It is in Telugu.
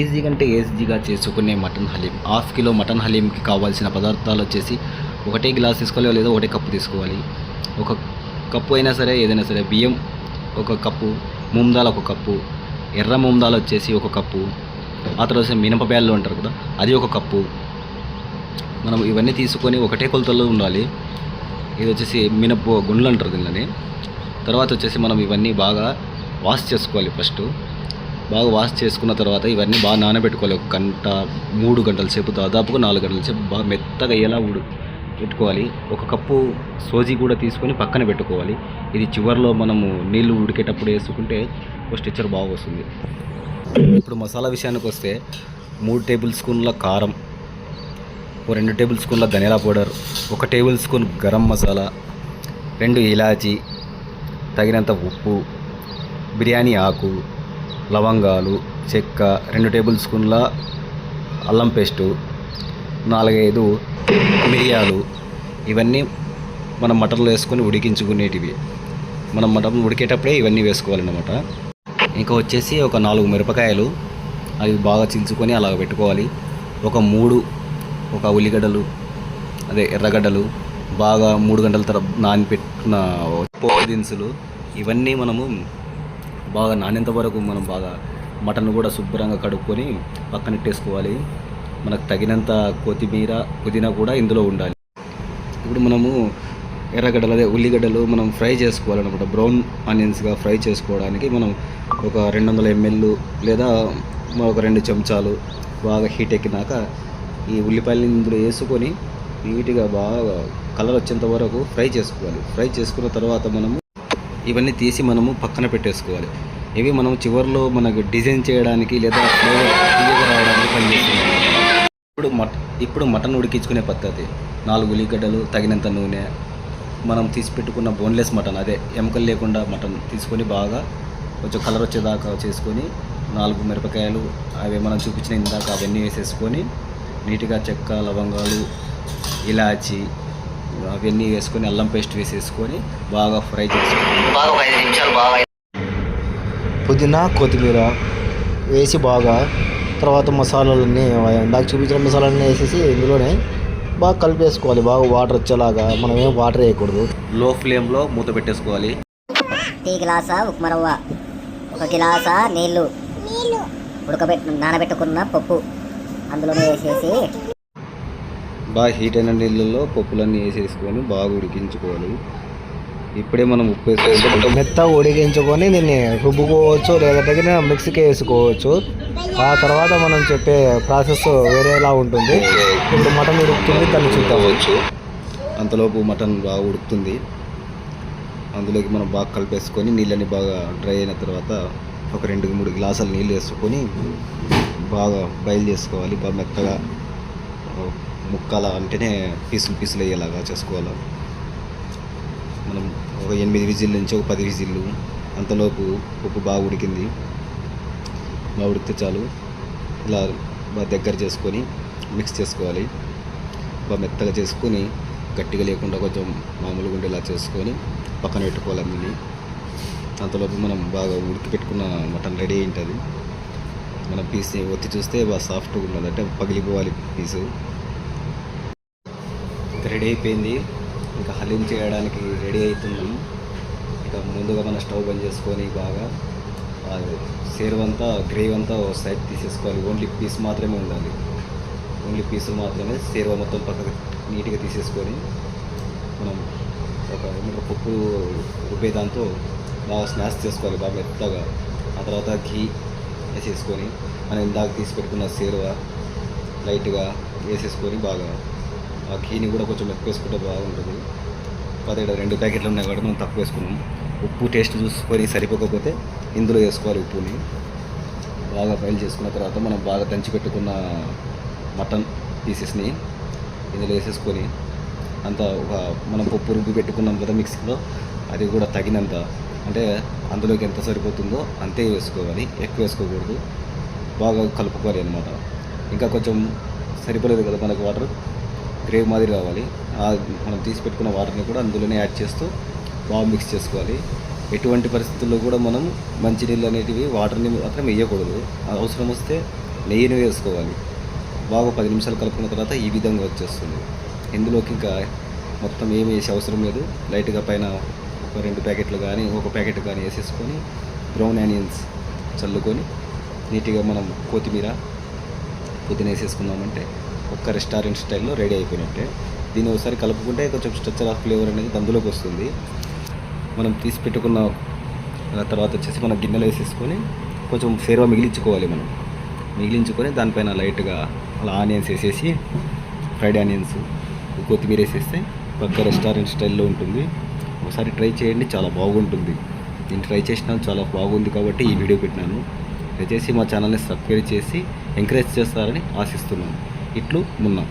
ఈజీగా అంటే ఈజీగా చేసుకునే mutton haleem. Half kilo mutton హలీంకి కావాల్సిన పదార్థాలు వచ్చేసి ఒకటే గ్లాస్ తీసుకోవాలి లేదా ఒకటే కప్పు తీసుకోవాలి. ఒక కప్పు అయినా సరే ఏదైనా సరే బియ్యం ఒక కప్పు మూందాలు ఒక కప్పు ఎర్ర మూందాలు వచ్చేసి ఒక కప్పు ఆ తర్వాత మినప బ్యాళ్ళు అంటారు కదా అది ఒక కప్పు. మనం ఇవన్నీ తీసుకొని ఒకటే కొలతల్లో ఉండాలి. ఇది వచ్చేసి మినప గుండ్లు అంటారు దీనిలోనే. తర్వాత వచ్చేసి మనం ఇవన్నీ బాగా వాష్ చేసుకోవాలి ఫస్ట్. బాగా వాష్ చేసుకున్న తర్వాత ఇవన్నీ బాగా నానబెట్టుకోవాలి. ఒక గంట మూడు గంటల సేపు దాదాపుగా నాలుగు గంటల సేపు బాగా మెత్తగా ఎలా ఉడు పెట్టుకోవాలి. ఒక కప్పు సోజీ కూడా తీసుకొని పక్కన పెట్టుకోవాలి. ఇది చివరిలో మనము నీళ్ళు ఉడికేటప్పుడు వేసుకుంటే ఒక స్టిచ్చర్ బాగా వస్తుంది. ఇప్పుడు మసాలా విషయానికి వస్తే మూడు టేబుల్ స్పూన్ల కారం ఓ రెండు టేబుల్ స్పూన్ల ధనియాల పౌడర్ ఒక టేబుల్ స్పూన్ గరం మసాలా రెండు ఇలాచి తగినంత ఉప్పు బిర్యానీ ఆకు లవంగాలు చెక్క రెండు టేబుల్ స్పూన్ల అల్లం పేస్టు నాలుగైదు మిరియాలు. ఇవన్నీ మనం మటన్లో వేసుకొని ఉడికించుకునేటివి. మనం మటన్ ఉడికేటప్పుడే ఇవన్నీ వేసుకోవాలన్నమాట. ఇంకా వచ్చేసి ఒక నాలుగు మిరపకాయలు. అవి బాగా చించుకొని అలా పెట్టుకోవాలి. ఒక మూడు ఒక ఉల్లిగడ్డలు అదే ఎర్రగడ్డలు బాగా మూడు గంటల తర్వాత నానపెట్టిన పోపు దినుసులు. ఇవన్నీ మనము బాగా నాణ్యంత వరకు మనం బాగా మటన్ కూడా శుభ్రంగా కడుక్కొని పక్కనెట్టేసుకోవాలి మనకు తగినంత కొత్తిమీర పుదీనా కూడా ఇందులో ఉండాలి. ఇప్పుడు మనము ఎర్రగడ్డలు అదే ఉల్లిగడ్డలు మనం ఫ్రై చేసుకోవాలన్నమాట. బ్రౌన్ ఆనియన్స్గా ఫ్రై చేసుకోవడానికి మనం ఒక రెండు వందల ఎంఎల్ లేదా ఒక రెండు చెంచాలు బాగా హీట్ ఎక్కినాక ఈ ఉల్లిపాయలని ఇందులో వేసుకొని నీట్గా బాగా కలర్ వచ్చేంత వరకు ఫ్రై చేసుకోవాలి. ఫ్రై చేసుకున్న తర్వాత మనము ఇవన్నీ తీసి మనము పక్కన పెట్టేసుకోవాలి. ఇవి మనం చివరిలో మనకు డిజైన్ చేయడానికి లేదా ఫ్లేవర్ తీయగా రావడానికి పనిచేస్తుంది ఇప్పుడు మట ఇప్పుడు మటన్ ఉడికించుకునే పద్ధతి. నాలుగు ఉల్లిగడ్డలు తగినంత నూనె మనం తీసి పెట్టుకున్న బోన్లెస్ మటన్ అదే ఎముకలు లేకుండా మటన్ తీసుకొని బాగా కొంచెం కలర్ వచ్చేదాకా చేసుకొని నాలుగు మిరపకాయలు అవి మనం చూపించిన ఇందాక అవన్నీ వేసేసుకొని నీట్గా చెక్క లవంగాలు ఇలాచి అవన్నీ వేసుకొని అల్లం పేస్ట్ వేసేసుకొని బాగా ఫ్రై చేసుకోవాలి బాగా ఒక ఐదు నిమిషాలు బాగా పుదీనా కొత్తిమీర వేసి బాగా తర్వాత మసాలాలన్నీ ఇందాక చూపించిన మసాలాలన్నీ వేసేసి ఇందులోనే బాగా కలిపేసుకోవాలి. బాగా వాటర్ వచ్చేలాగా మనం ఏం వాటర్ వేయకూడదు. లో ఫ్లేమ్లో మూత పెట్టేసుకోవాలి. టీ గ్లాసా ఉప్మా రవ్వ? ఒక గిలాసా నీళ్ళు. ఉడకబెట్టు నానబెట్టుకున్న పప్పు అందులోనే వేసేసి బాగా హీట్ అయిన నీళ్ళల్లో పప్పులన్నీ వేసేసుకొని బాగా ఉడికించుకోవాలి. ఇప్పుడే మనం ఉప్పు వేసుకోవాలి. మెత్తగా ఉడికించుకొని దీన్ని రుబ్బుకోవచ్చు లేదంటే మిక్సీకి వేసుకోవచ్చు. ఆ తర్వాత మనం చెప్పే ప్రాసెస్ వేరేలా ఉంటుంది. ఇప్పుడు మటన్ ఉడుకుతుంది దాన్ని చూద్దాం. వచ్చు అంతలోపు మటన్ బాగా ఉడుకుతుంది. అందులోకి మనం బాగా కలిపేసుకొని నీళ్ళని బాగా డ్రై అయిన తర్వాత ఒక రెండు మూడు గ్లాసులు నీళ్ళు వేసుకొని బాగా బయలు చేసుకోవాలి. బాగా మెత్తగా ముక్కల అంటేనే పీసులు పీసులు అయ్యేలాగా చేసుకోవాలి? మనం ఒక ఎనిమిది విజిల్ నుంచి ఒక పది విజిల్లు అంతలోపు ఉప్పు బాగా ఉడికింది. బాగా ఉడికితే చాలు. ఇలా బాగా దగ్గర చేసుకొని మిక్స్ చేసుకోవాలి. బాగా మెత్తగా చేసుకొని గట్టిగా లేకుండా కొంచెం మామూలుగా ఉండేలా చేసుకొని పక్కన పెట్టుకోవాలి అన్నీ. అంతలోపు మనం బాగా ఉడికి పెట్టుకున్న మటన్ రెడీ అయింటుంది మన పీస్ని ఒత్తి చూస్తే బాగా సాఫ్ట్గా ఉన్నది అంటే పగిలిపోవాలి పీసు. రెడీ అయిపోయింది. ఇంకా హలీం చేయడానికి రెడీ అవుతున్నాం. ఇంకా ముందుగా మన స్టవ్ బంద్ చేసుకొని బాగా సేరువంతా గ్రేవ్ అంతా ఒక సైడ్ తీసేసుకోవాలి. ఓన్లీ పీస్ మాత్రమే ఉండాలి. ఓన్లీ పీసులు మాత్రమే సేరువ మొత్తం పక్కకు నీట్గా తీసేసుకొని మనం ఒక ఏమంటారు పప్పు రుబ్బే దాంతో బాగా స్నాక్స్ చేసుకోవాలి. బాగా మెత్తగా. ఆ తర్వాత ఘీ వేసేసుకొని మనం ఇందాక తీసి పెట్టుకున్న సేరువ లైట్గా వేసేసుకొని బాగా ఆ కీని కూడా కొంచెం ఎక్కువ వేసుకుంటే బాగుంటుంది. పదిహేడు రెండు ప్యాకెట్లు ఉన్నాయి కాబట్టి మనం తక్కువ వేసుకున్నాం ఉప్పు టేస్ట్ చూసుకొని సరిపోకపోతే ఇందులో వేసుకోవాలి ఉప్పుని. బాగా ఫైల్ చేసుకున్న తర్వాత మనం బాగా దంచి పెట్టుకున్న మటన్ పీసెస్ని ఇందులో వేసేసుకొని అంత ఒక మనం పప్పు రుబ్బి పెట్టుకున్నాం కదా మిక్సీలో అది కూడా తగినంత అంటే అందులోకి ఎంత సరిపోతుందో అంతే వేసుకోవాలి ఎక్కువ వేసుకోకూడదు. బాగా కలుపుకోవాలి అనమాట ఇంకా కొంచెం సరిపోలేదు కదా మనకు వాటర్? గ్రేవ్ మాదిరి రావాలి మనం తీసి పెట్టుకున్న వాటర్ని కూడా అందులోనే యాడ్ చేస్తూ బాగా మిక్స్ చేసుకోవాలి. ఎటువంటి పరిస్థితుల్లో కూడా మనం మంచినీళ్ళు అనేటివి వాటర్ని మాత్రం వేయకూడదు. అవసరం వస్తే నెయ్యిని వేసుకోవాలి. బాగా పది నిమిషాలు కలుపుకున్న తర్వాత ఈ విధంగా వచ్చేస్తుంది. ఇందులోకి ఇంకా మొత్తం ఏమి వేసే అవసరం లేదు. లైట్గా పైన ఒక రెండు ప్యాకెట్లు కానీ ఒక ప్యాకెట్ కానీ వేసేసుకొని బ్రౌన్ ఆనియన్స్ చల్లుకొని నీట్గా మనం కొత్తిమీర పుదీనా వేసేసుకున్నామంటే ఒక్క రెస్టారెంట్ స్టైల్లో రెడీ అయిపోయినట్టే. దీన్ని ఒకసారి కలుపుకుంటే కొంచెం స్ట్రక్చర్ ఆఫ్ ఫ్లేవర్ అనేది అందులోకి వస్తుంది. మనం తీసి పెట్టుకున్న తర్వాత వచ్చేసి మనం గిన్నెలో వేసేసుకొని కొంచెం సేరువా మిగిలించుకోవాలి మనం. మిగిలించుకొని దానిపైన లైట్గా అలా ఆనియన్స్ వేసేసి ఫ్రైడ్ ఆనియన్స్ కొత్తిమీర వేసేస్తే పక్క రెస్టారెంట్ స్టైల్లో ఉంటుంది. ఒకసారి ట్రై చేయండి చాలా బాగుంటుంది. నేను ట్రై చేసిన చాలా బాగుంది కాబట్టి ఈ వీడియో పెట్టినాను. దయచేసి మా ఛానల్ని సబ్స్క్రైబ్ చేసి ఎంకరేజ్ చేస్తారని ఆశిస్తున్నాను. ఇట్లు మున్నా